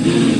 الْمُفْسِدِينَ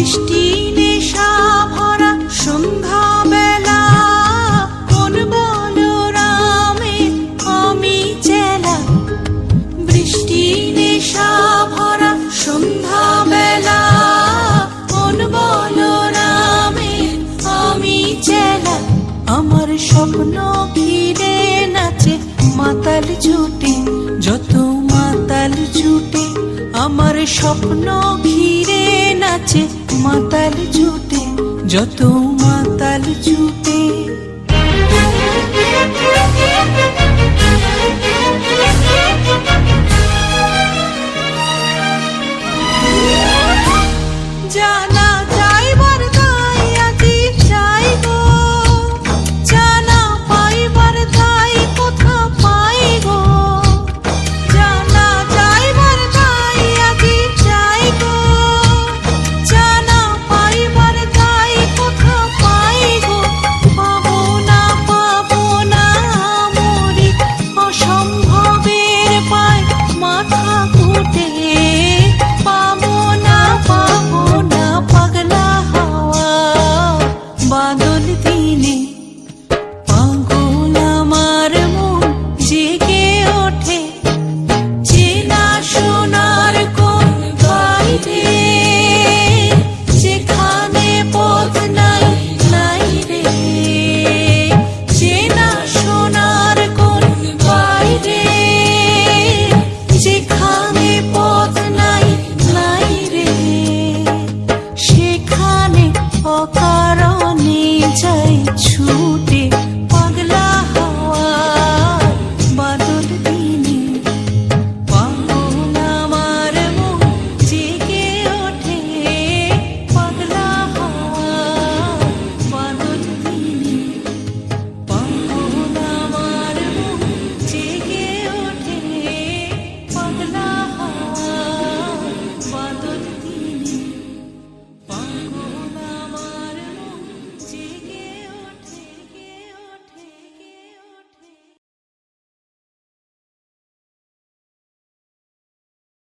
বৃষ্টি সন্ধ্যা বেলা কোন বলরামে বৃষ্টি সন্ধ্যা কোন বলরামে আমার স্বপ্ন ঘিরে নাচে মাতাল ছুটি যত মাতাল আমার স্বপ্ন ঘিরে আছে মাতাল জুটে যত মাতাল জুটে